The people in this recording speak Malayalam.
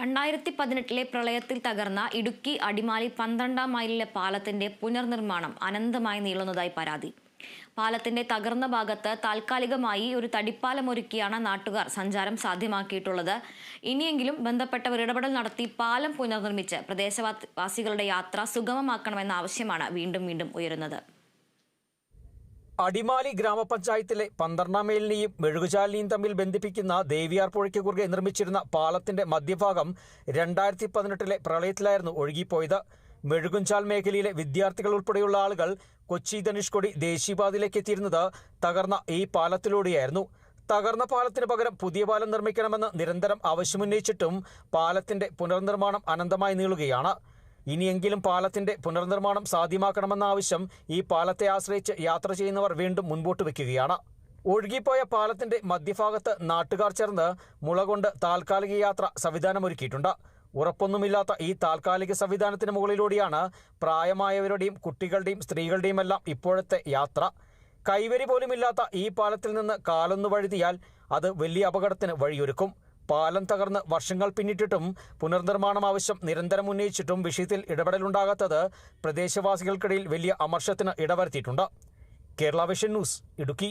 രണ്ടായിരത്തി പതിനെട്ടിലെ പ്രളയത്തിൽ തകർന്ന ഇടുക്കി അടിമാലി പന്ത്രണ്ടാം മൈലിലെ പാലത്തിന്റെ പുനർനിർമ്മാണം അനന്തമായി നീളുന്നതായി പരാതി. പാലത്തിന്റെ തകർന്ന ഭാഗത്ത് താൽക്കാലികമായി ഒരു തടിപ്പാലം ഒരുക്കിയാണ് നാട്ടുകാർ സഞ്ചാരം സാധ്യമാക്കിയിട്ടുള്ളത്. ഇനിയെങ്കിലും ബന്ധപ്പെട്ടവർ ഇടപെടൽ നടത്തി പാലം പുനർനിർമ്മിച്ച് പ്രദേശവാസികളുടെ യാത്ര സുഗമമാക്കണമെന്ന ആവശ്യമാണ് വീണ്ടും വീണ്ടും ഉയരുന്നത്. അടിമാലി ഗ്രാമപഞ്ചായത്തിലെ പന്ത്രണ്ടാം മേലിനെയും മെഴുകുചാലിനെയും തമ്മിൽ ബന്ധിപ്പിക്കുന്ന ദേവിയാർ പുഴയ്ക്ക് കുറുകെ നിർമ്മിച്ചിരുന്ന പാലത്തിന്റെ മധ്യഭാഗം രണ്ടായിരത്തി പതിനെട്ടിലെ പ്രളയത്തിലായിരുന്നു ഒഴുകിപ്പോയത്. മെഴുകുഞ്ചാൽ മേഖലയിലെ വിദ്യാർത്ഥികൾ ഉൾപ്പെടെയുള്ള ആളുകൾ കൊച്ചി ധനുഷ്കൊടി ദേശീയപാതയിലേക്ക് എത്തിയിരുന്നത് തകർന്ന ഈ പാലത്തിലൂടെയായിരുന്നു. തകർന്ന പാലത്തിന് പകരം പുതിയ പാലം നിർമ്മിക്കണമെന്ന് നിരന്തരം ആവശ്യമുന്നയിച്ചിട്ടും പാലത്തിന്റെ പുനർനിർമ്മാണം അനന്തമായി നീളുകയാണ്. ഇനിയെങ്കിലും പാലത്തിന്റെ പുനർനിർമ്മാണം സാധ്യമാക്കണമെന്ന ആവശ്യം ഈ പാലത്തെ ആശ്രയിച്ച് യാത്ര ചെയ്യുന്നവർ വീണ്ടും മുൻപോട്ട് വെക്കുകയാണ് ഒഴുകിപ്പോയ പാലത്തിന്റെ മധ്യഭാഗത്ത് നാട്ടുകാർ ചേർന്ന് മുള കൊണ്ട് താൽക്കാലിക യാത്ര സംവിധാനമൊരുക്കിയിട്ടുണ്ട്. ഉറപ്പൊന്നുമില്ലാത്ത ഈ താൽക്കാലിക സംവിധാനത്തിന് മുകളിലൂടെയാണ് പ്രായമായവരുടെയും കുട്ടികളുടെയും സ്ത്രീകളുടെയും എല്ലാം ഇപ്പോഴത്തെ യാത്ര. കൈവരി പോലുമില്ലാത്ത ഈ പാലത്തിൽ നിന്ന് കാലൊന്നു വഴുതിയാൽ അത് വലിയ അപകടത്തിന് വഴിയൊരുക്കും. പാലം തകർന്ന് വർഷങ്ങൾ പിന്നിട്ടിട്ടും പുനർനിർമ്മാണം ആവശ്യം നിരന്തരം ഉന്നയിച്ചിട്ടും വിഷയത്തിൽ ഇടപെടലുണ്ടാകാത്തത് പ്രദേശവാസികൾക്കിടയിൽ വലിയ അമർഷത്തിന് ഇടവരുത്തിയിട്ടുണ്ട്. Kerala vision news Idukki.